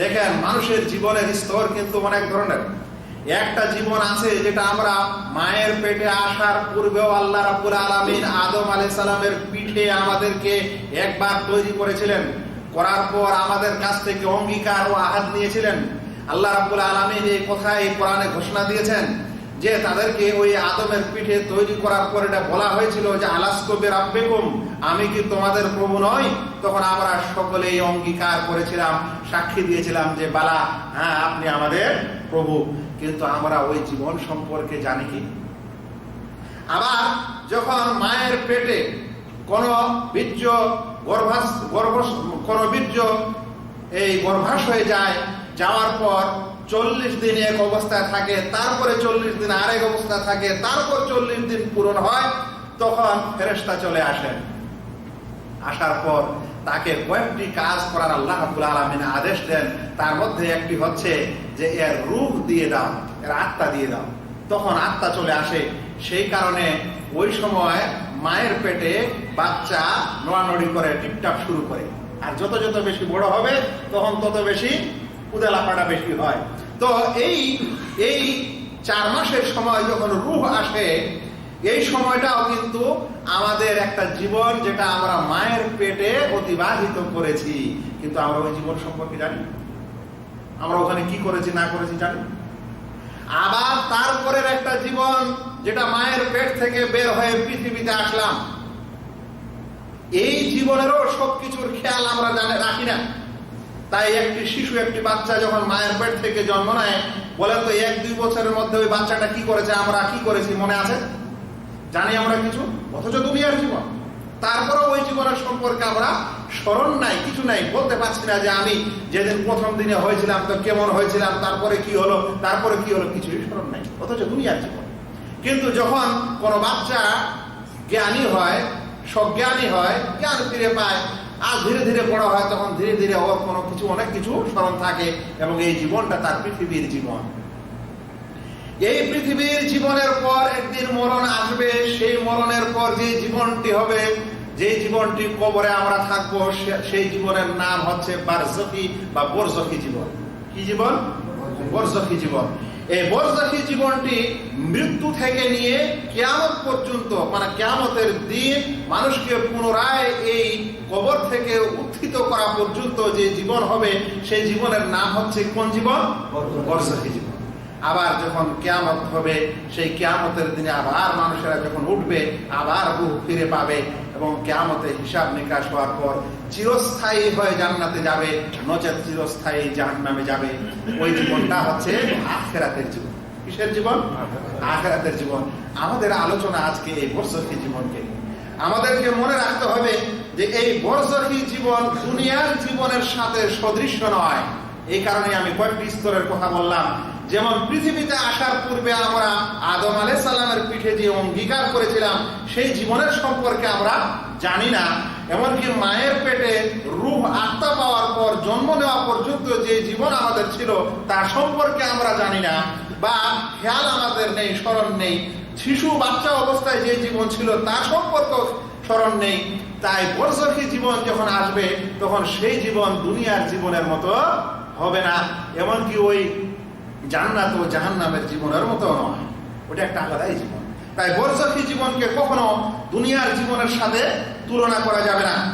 দেখেন, মানুষের জীবনের স্তর কিন্তু অনেক ধরনের। একটা জীবন আছে যেটা আমরা মায়ের পেটে আসার পূর্বেও আল্লাহ রাবুল আলমিন আদম আলি সালামের পিঠে আমাদেরকে একবার তৈরি করেছিলেন। করার পর আমাদের কাছ থেকে অঙ্গীকার ও আহাত নিয়েছিলেন। আল্লাহ রাবুল আলমিন এই কথায় কোরআনে ঘোষণা দিয়েছেন। যে তাদেরকে ওই আদমের পিঠে তৈরি করার পর এটা বলা হয়েছিল যে আলাস্কবে রাব্বেকুম আমি কি তোমাদের প্রভু নই? তখন আমরা সকলেই অঙ্গীকার করেছিলাম, সাক্ষী দিয়েছিলাম যে, বালা হ্যাঁ আপনি আমাদের প্রভু। কিন্তু আমরা ওই জীবন সম্পর্কে জানি কি? আবার যখন মায়ের পেটে কোন বীর্য গর্ভাস গর্ভ কোন বীর্য এই গর্ভাস হয়ে যায়, যাওয়ার পর চল্লিশ দিন এক অবস্থায় থাকে, তারপরে চল্লিশ দিন আরেক অবস্থায় থাকে, তারপর চল্লিশ দিন পূরণ হয়, তখন ফেরেস্তা চলে আসেন আসার পর তাকে কয়েকটি কাজ করার আল্লাহ আলামিন আদেশ দেন। তার মধ্যে একটি হচ্ছে যে, এর রূহ দিয়ে দাও, এর আত্মা দিয়ে দাও। তখন আত্মা চলে আসে। সেই কারণে ওই সময় মায়ের পেটে বাচ্চা নড়ানড়ি করে, টিপটাপ শুরু করে। আর যত যত বেশি বড় হবে, তখন তত বেশি উদালাপাটা বেশি হয়। তো এই এই চার মাসের সময় যখন রূহ আসে, এই সময়টাও কিন্তু আমাদের একটা জীবন যেটা আমরা মায়ের পেটে অতিবাহিত করেছি। কিন্তু আমরা ওই জীবন সম্পর্কে জানি? আমরা ওখানে কি করেছি, না করেছি জানি? আবার তারপরের একটা জীবন যেটা মায়ের পেট থেকে বের হয়ে পৃথিবীতে আসলাম। এই জীবনেরও সবকিছুর খেয়াল আমরা জানে, রাখি না। তাই একটি শিশু, একটি বাচ্চা যখন মায়ের পেট থেকে জন্ম নেয়, বলেন তো এক, দুই বছরের মধ্যে ওই বাচ্চাটা কি করেছে, আমরা কি করেছি, মনে আছে? জানি আমরা কিছু? অথচ দুনিয়ার জীবন। তারপরে ওই জীবনের সম্পর্কে আমরা স্মরণ নাই, কিছু নাই, বলতে পারছি না যে আমি যেদিন প্রথম দিনে হয়েছিলাম, তো কেমন হয়েছিলাম, তারপরে কি হলো, তারপরে কি হলো, কিছুই স্মরণ নাই, অথচ দুনিয়ার জীবন। কিন্তু যখন কোনো বাচ্চা জ্ঞানী হয়, সজ্ঞানী হয়, জ্ঞান ফিরে পায় আর ধীরে ধীরে বড় হয় তখন ধীরে ধীরে ওর কোনো কিছু, অনেক কিছু স্মরণ থাকে এবং এই জীবনটা তার পৃথিবীর জীবন। এই পৃথিবীর জীবনের পর একদিন মরণ আসবে, সেই মরণের পর যে জীবনটি হবে, যে জীবনটি কবরে আমরা থাকব সেই জীবনের নাম হচ্ছে বারজকি বা বরজকি জীবন। কি জীবন? বরজকি জীবন। এই বরজকি জীবনটি মৃত্যু থেকে নিয়ে কেয়ামত পর্যন্ত মানে কেয়ামতের দিন মানুষকে পুনরায় এই কবর থেকে উত্থিত করা পর্যন্ত যে জীবন হবে, সেই জীবনের নাম হচ্ছে কোন জীবন? বরজকি জীবন। আবার যখন কেয়ামত হবে, সেই কেয়ামতের দিনে আবার মানুষেরা যখন উঠবে, আবার রূহ ফিরে পাবে। এবং কেয়ামতে হিসাব নিকাশ হওয়ার পর চিরস্থায়ী হয়ে জান্নাতে যাবে, নচেত চিরস্থায়ী জাহান্নামে যাবে। ওই জীবনটা হচ্ছে আখেরাতের জীবন। কিসের জীবন? আখেরাতের জীবন। আমাদের আলোচনা আজকে এই বর্ষকী জীবনকে। আমাদেরকে মনে রাখতে হবে যে এই বর্ষকী জীবন দুনিয়ার জীবনের সাথে সদৃশ্য নয়। এই কারণে আমি কয়েকটি স্তরের কথা বললাম। যেমন পৃথিবীতে আসার পূর্বে আমরা আদম আলাই সাল্লামের পিঠে যে অঙ্গীকার করেছিলাম, সেই জীবনের সম্পর্কে আমরা জানি না। এমনকি মায়ের পেটে রূহ আত্মা পাওয়ার পর, জন্ম নেওয়া পর্যন্ত যে জীবন আমাদের ছিল, তার সম্পর্কে আমরা জানি না। বা খেয়াল আমাদের নেই, স্মরণ নেই। শিশু, বাচ্চা অবস্থায় যে জীবন ছিল, তার সম্পর্ক স্মরণ নেই। তাই বর্ষকী জীবন যখন আসবে, তখন সেই জীবন দুনিয়ার জীবনের মতো হবে না। এমনকি ওই জান্নাত ও জাহান্নামের জীবনের মতো নয়। ওটা একটা আলাদাই জীবন। তাই বর্ষকী জীবনকে কখনো দুনিয়ার জীবনের সাথে তুলনা করা যাবে না।